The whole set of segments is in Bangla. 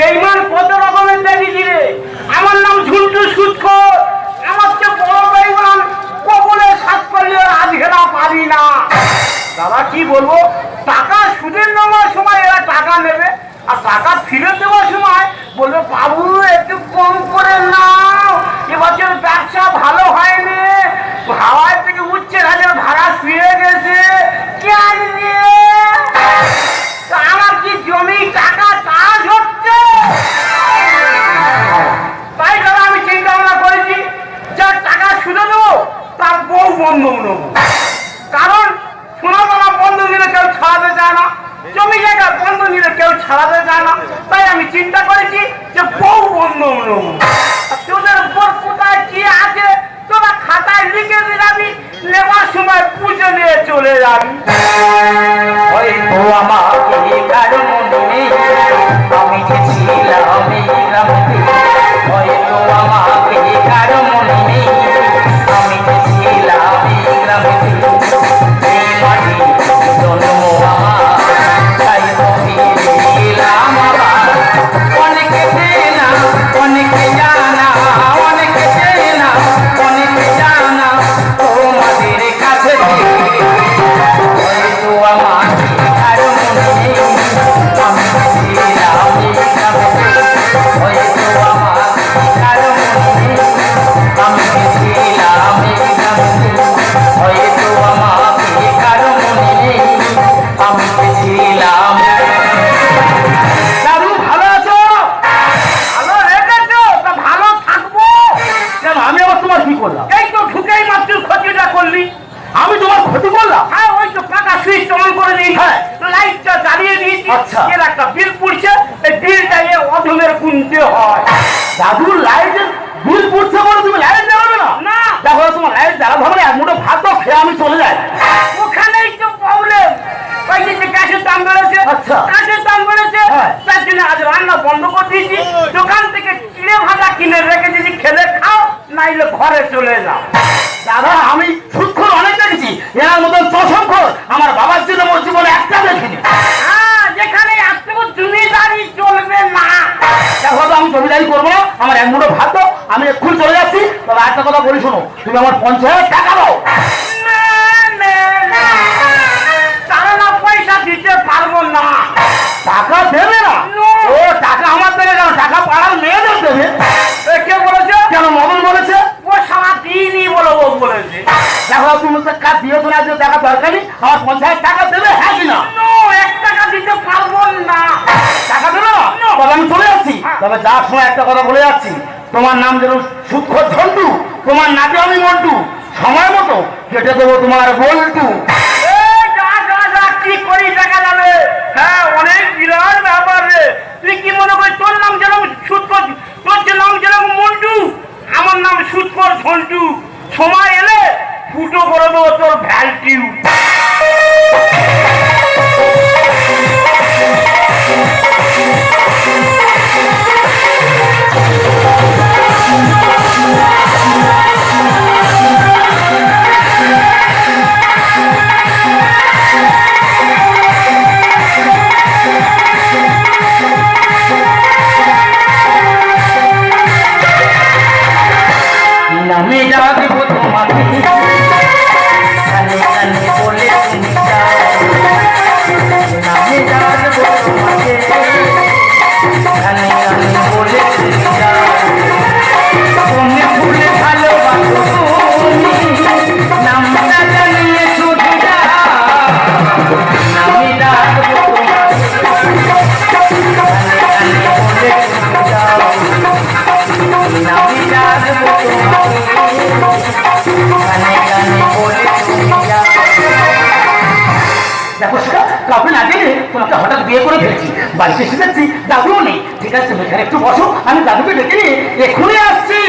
বেইমান কত রকমের দেখি রে আমার নাম ঝুন্টু সুৎখ আমার যে বড় বেইমান কবলে সাত করলে আজকে না পারি না। দাদা, কি বলব? টাকা সুদের নেওয়ার সময় এরা টাকা নেবে, আর টাকা ফিরে দেওয়ার সময় বলবে, বাবু, একটু কম করে নাও, এবছর ব্যবসা ভালো হয়নি ভাওয়ার থেকে উচ্চের হাজার ভাড়া ফিরে গেছে, কি তুমি আমার পঞ্চায়েত টাকা দাও। পয়সা না। টাকা দেবে না? ও টাকা আমার কেন টাকা পাড়ার দেবে। কে মদন ও সারা বলো বলেছে। দেখো তুমি তো কাজ দরকার নেই আমার টাকা দেবে হ্যাঁ কি না? এক টাকা পারব না। টাকা দেবে না? আমি চলে যাচ্ছি। হ্যাঁ। তবে যার সময় একটা কথা বলে যাচ্ছি। তোমার নাম যেন সুক্ষর ঝন্টু। তোমার নাকে আমি মন্টু সময় মতো কেটে দেবো তোমার বল্টু। ফেলেছি বাড়িতে এসে যাচ্ছি দাদুও নেই। ঠিক আছে, এখানে একটু বসো, আমি দাদুকে ডেকে নিয়ে এক্ষুনি আসছি।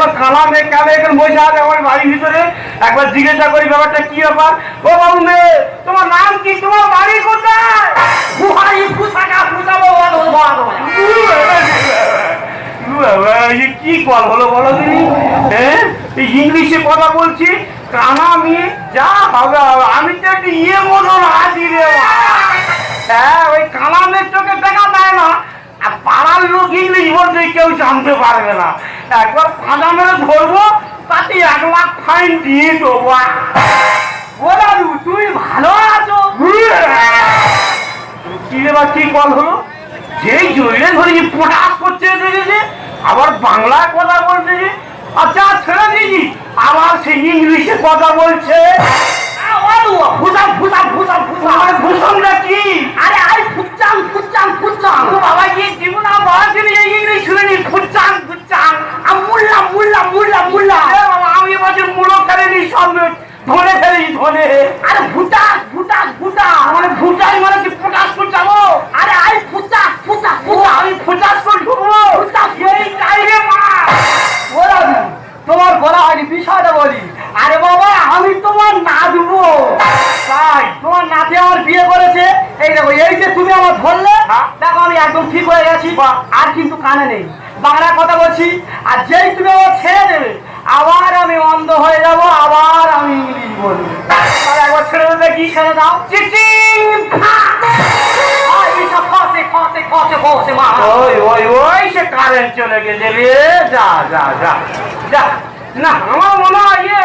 না কি হলো না কালা মেয়ে কালে এখন বসে আছে আমার বাড়ির ভিতরে। একবার জিজ্ঞাসা করি ব্যাপারটা কি ব্যাপার? ও বাবু মেয়ে তোমার নাম কি? তোমার বাড়ি কোথায়? বলো বলো কি কল হলো বলো তুমি? হ্যাঁ ইংলিশে কথা বলছি কানা মেয়ে যা হবে। আমি তো একটু ইয়ে মতন আছি রে। হ্যাঁ ওই কানা মেয়ের চোখে দেখা দেয় না। পাড়ার লোক ইংলিশ বলতে কেউ জানতে পারবে না। একবার ফাঁদা মেরে ধরবো, তাতে এক লাখ ফাইন দিয়ে দেবো। ও তুমি ভালো আছো? কি রে কি কল হলো? যেই জড়িয়ে ধরেছি, পটাশ করছে দেখেছে আবার বাংলায় কথা বলছে যে আচ্ছা ছেড়ে দিয়েছি, আবার সে ইংলিশে কথা বলছে। ফুসাম কি? আরে আই ফুচাং ফুচাং ফুচাং তো বাবা কি জীবন আমার ছিল এই ইংলিশ শুনেনি ফুটচান ফুটচান মুল্লা মুল্লা মুল্লা মুল্লা। বাবা আমি এবছর মূলো ফেলেনি সব ধরে ফেলেছি ধরে আরে ভুটাস ভুটাস ভুটাস। মানে ভুটাই মানে কি করছাবো আরে আই ফুচাস ফুচাস ও আমি ফুটাশ করে ঢুকবো। এই টাইরে মা। দাদু তোমার বলা হয়নি বিষয়টা বলি। আরে বাবা আমি তোমার না দেবো। তাই তোমার নাতি আমার বিয়ে করেছে। এই দেখো এই যে তুমি আমার ধরলে হ্যাঁ। দেখো আমি একদম ঠিক হয়ে গেছি। আর কিন্তু কানে নেই। বাংলা কথা বলছি আর যেই তুমি আমার ছেড়ে দেবে আবার আমি অন্ধ হয়ে যাব আবার আমি ইংলিশ বলব। আর একবার ছেড়ে দেবে কি? ছেড়ে দাও। চিচিং ওই ওই ওই সে কারেন্ট চলে গেছে রে। যা যা যা যা। না আমার মনে হয় ইয়ে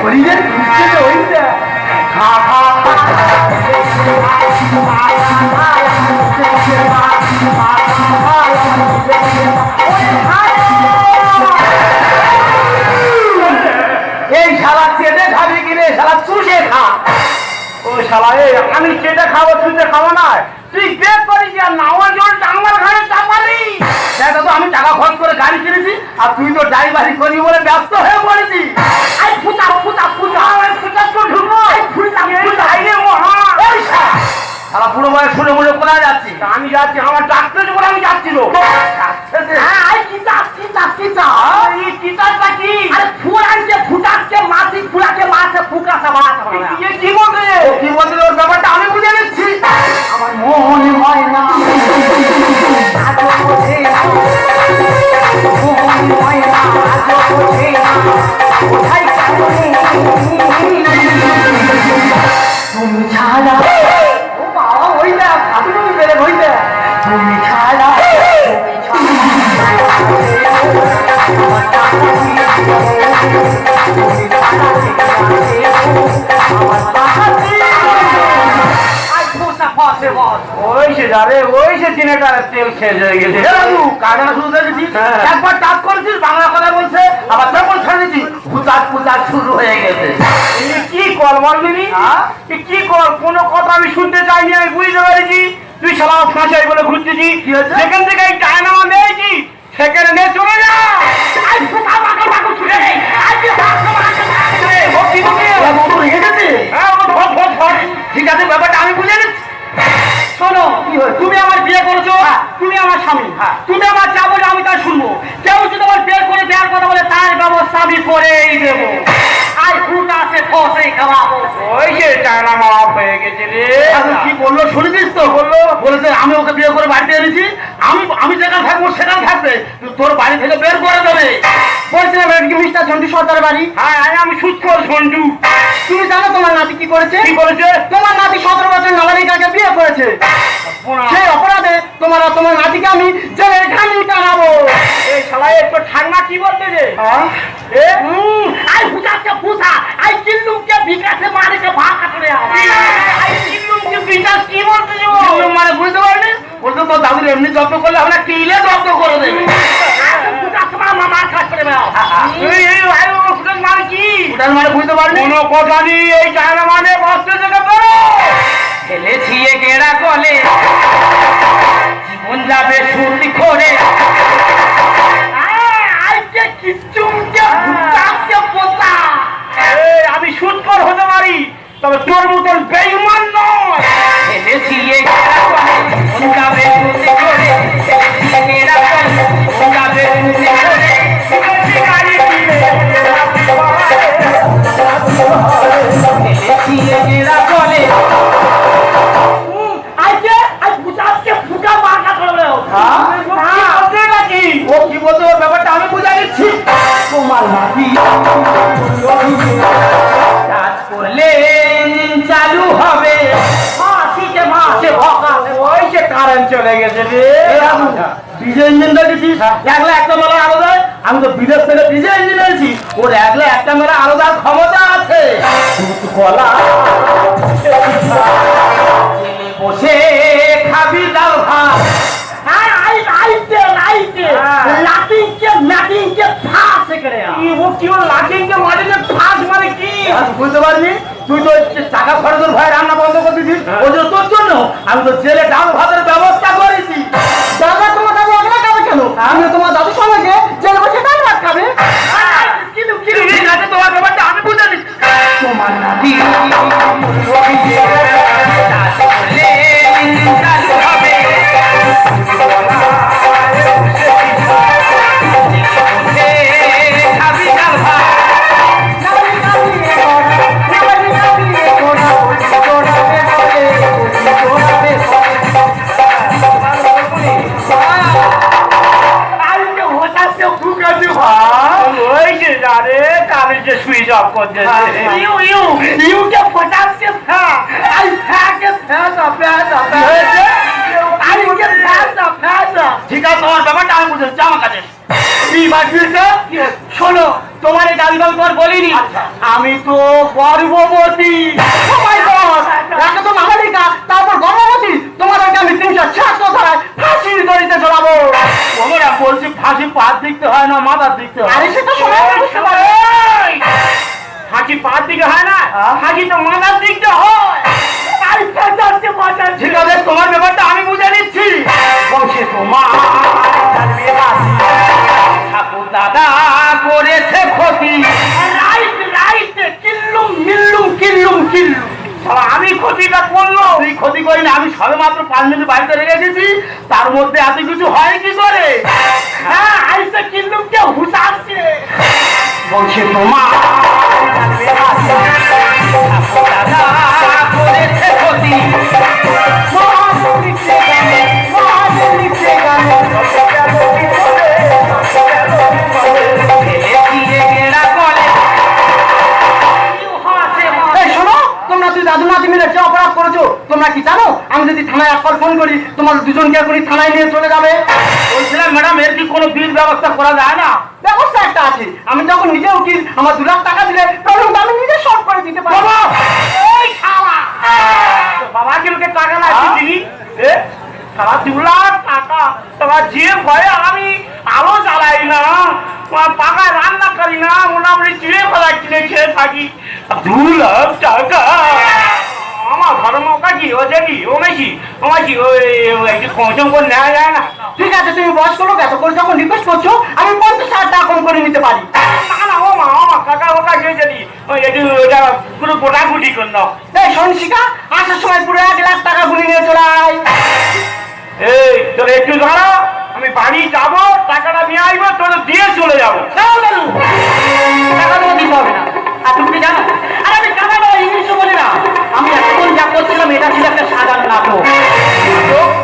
এই দেখ শরীরের দৃষ্টি তো ওই দেখ খা এই শালা চেটে খাবি কিনে শালা চুষে খা। ও শালা এই আমি যেটা খাব তো খাব না। তুই বের করিস আর নাওয়া জল টাঙ্গার ঘরে চাপালি। দেখ তো আমি টাকা খরচ করে গাড়ি কিনেছি আর তুই তো ড্রাইভারি করবি বলে ব্যস্ত হয়ে পড়েছি। আই ফুটা ফুটা ফুটা। আমার ফুটাস তো ঢুকবো আই ফুটা এই ফুটা। বাইরে মহা এই শালা শালা বয়স শুনে মুড়ে কোথায় যাচ্ছি আমি যাচ্ছি আমার ডাক্তার বলে আমি যাচ্ছি তো। হ্যাঁ আই কি চাস কি কি চাস এই কি? আরে ফুল আনছে মাছি ফুলাকে মাছে ইয়ে কি বলতে? কি বলছিল ওর ব্যাপারটা আমি বুঝে নিচ্ছি। আমার মন কোথায় কারণে সে যাবে ওই সে চিনেটার তেল শেষ হয়ে গেছে। হ্যাঁ। একবার টাচ করেছিস বাংলা কথা বলছে আবার তখন ছেড়ে দিচ্ছি হুতাট শুরু হয়ে গেছে। কি কর বলবিনি? হ্যাঁ? কি কর কোনো কথা আমি শুনতে চাইনি আমি বুঝতে পেরেছি। তুই সালা ফাঁসাই বলে ঘুরতেছি। সেখান থেকে এই ডায়নামা নিয়েছি। সেখানে নিয়ে চলে যা। হ্যাঁ ঠিক আছে বুঝে নিচ্ছি শোনো তুমি আমার বিয়ে করেছ? তুমি আমার স্বামী। তুমি আমার যা বলে আমি তা শুনব। কেউ যদি আমার বিয়ে করে দেওয়ার কথা বলে তার ব্যবস্থা আমি করেই দেবো। আর ফুটা আছে ফসে খাওয়াবো ওই যে ডায়নামা অফ হয়ে গেছে রে। কি বলল? শুনেছিস তো? বলল। বলেছে আমি ওকে বিয়ে করে বাড়িতে এনেছি। আমি আমি যেখানে থাকব সেখানে থাকবে। তোর বাড়ি থেকে বের করে দেবে। বলছিলাম এটা কি মিস্টার ঝন্টু সর্দার বাড়ি? হ্যাঁ আমি- আমি সুৎখর ঝন্টু। তুমি জানো তোমার নাতি কি করেছে? কি করেছে? তোমার নাতি সতেরো বছর নাবালিকাকে বিয়ে করেছে। সেই অপরাধে তোমার তোমার নাতিকে আমি জেলের ঘানি টানাবো। এই শালা একটু ঠান্ডা কি বলতে যে আই ফুটাকে ফুটা আই কিল্লুকে বিকাশে মারিকে ভাগা করে আই চিল্লুমকে বিকাশ কি বলতে যে মানে বুঝতে পারলি? বলতে তোর দাদুর এমনি যত্ন করলে আমরা কিলে যত্ন করে দেবে মামার কাজ করে বেড়াও এই এই ভাই ও ফুটাস মানে কি ওটার মানে বুঝতে পারলি কোনো কথা নেই এই জায়গা মানে বস্ত্র থেকে করো। ফেলেছি এ গেড়া কলে। জীবন যাবে সুতি করে আমি সুৎকর হতে পারি তবে তোর মতন বেইমান নয়। ফেলেছি এ গেড়া কলে জীবন যাবে সুতি করে ফেলেছি এ গেড়া কলে। ইঞ্জিন একলা একটা মেলা আলাদা আমি তো বিদেশ থেকে ইঞ্জিন এনেছি। ওর একলা একটা মেলা আলাদা ক্ষমতা আছে। কলা। বসে খাবি ভাত। হ্যাঁ। তুই তো টাকা খরচের ভয় রান্না বন্ধ করে দিছিস। ওই জন্য তোর জন্য আমি তো জেলে ডাল ভাতের ব্যবস্থা করেছি। আমি তোমার দাদু সঙ্গে ঠিক আছে তোমার ব্যাপারটা আমি আমার কাছে কি বাকিটা শোনো তোমার এই দাবি দাবি তোমার বলিনি। আমি তো গর্ভবতী। Oh my God! একে তো নাবালিকা তারপর গর্ভবতী। তোমাদেরকে আমি তিনশো ছিয়াত্তর ধারায় ফাঁসির দড়িতে চড়াবো ওরা বলছি ফাঁসি পাত দিকতে হয় না মাথার দিকতে হয় আরে সে তো বুঝতে পারে হাঁকি পার দিকে হয় না? হাঁকি তো মাথার দিক দিয়ে হয় ঠিক আছে তোমার ব্যাপারটা আমি বুঝে নিচ্ছি। বংশে তোমার ঠাকুর দাদা করেছে ক্ষতি। রাইট রাইট কিল্লুম মিল্লুম কিল্লুম কিল্লুম। আমি ক্ষতিটা করল। তুই ক্ষতি করি না আমি সবে মাত্র পাঁচ মিনিট বাড়িতে রেখে গেছি তার মধ্যে এত কিছু হয় কি করে? হ্যাঁ আইসে কিল্লুমকে হুসাচ্ছে বংশে তোমার অপরাধ করেছ, তোমরা কি জানো? আমি যদি থানায় একবার ফোন করি তোমার দুজনকে এখনই থানায় নিয়ে চলে যাবে। বলছিলাম, ম্যাডাম, এর কি কোনো বিল ব্যবস্থা করা যায় না? একটা আছে। আমি যখন নিজে উকিল আমার দু লাখ টাকা দিলে তখন আমি নিজে শর্ট করে দিতে পারব বাবা! এই কিলোকে টাকা না হ্যাঁ? দিলি? এ? সারা দু লাখ টাকা। তোমার যে ভয়ে আমি আলো জ্বালাই না। পাকায় রান্না করি না। মোটামুটি চিড়ে ফেলা কিনে খেয়ে থাকি। দু লাখ টাকা! কি ও ও মেশি ও করে যায় না। ঠিক আছে, তুমি বয়স্ক লোক এত করে যখন রিকোয়েস্ট করছ, আমি কম করে নিতে পারি। না না ও মা ও মা, কাকা ওকা গিয়ে যদি ওটা পুরো করে এই সনশিকা আসার সময় পুরো লাখ টাকা নিয়ে চলে আয়। এই তোর একটু দাঁড়া, আমি বাড়ি যাব, টাকাটা নিয়ে আসব তোর দিয়ে চলে যাব। টাকা দেবো দিতে হবে না। আর তুমি জানো, আর আমি টাকা বলি না। আমি এখন যা করছিলাম এটা ছিল একটা সাধারণ নাটক।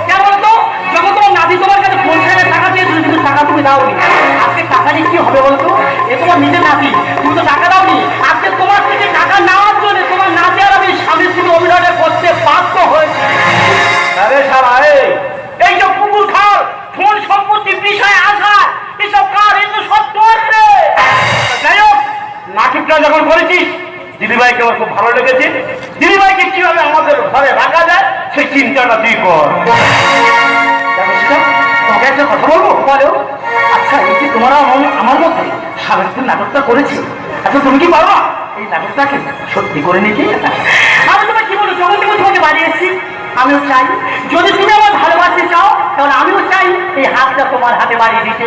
কেন বলতো তোমার নাতি তোমার কাছে টাকা কিন্তু টাকা তুমি আজকে টাকা হবে বলতো? এ তোমার তো টাকা আজকে তোমার থেকে টাকা নেওয়ার তোমার আমি স্বামী করতে এই সম্পত্তি এসব কার নাটকটা যখন করেছিস দিদিভাইকে আমার খুব ভালো লেগেছে। দিদিভাইকে কীভাবে আমাদের ঘরে রাখা যায়, সেই চিন্তাটা তুই কর। তোমাকে কথা বলব? আচ্ছা তোমারা আমার আচ্ছা, তুমি কি এই সত্যি করে আমি কি যখন তুমি তোমাকে বাড়িয়েছি আমিও চাই। যদি তুমি আমার ভালোবাসতে চাও, তাহলে আমিও চাই এই হাতটা তোমার হাতে বাড়িয়ে দিতে।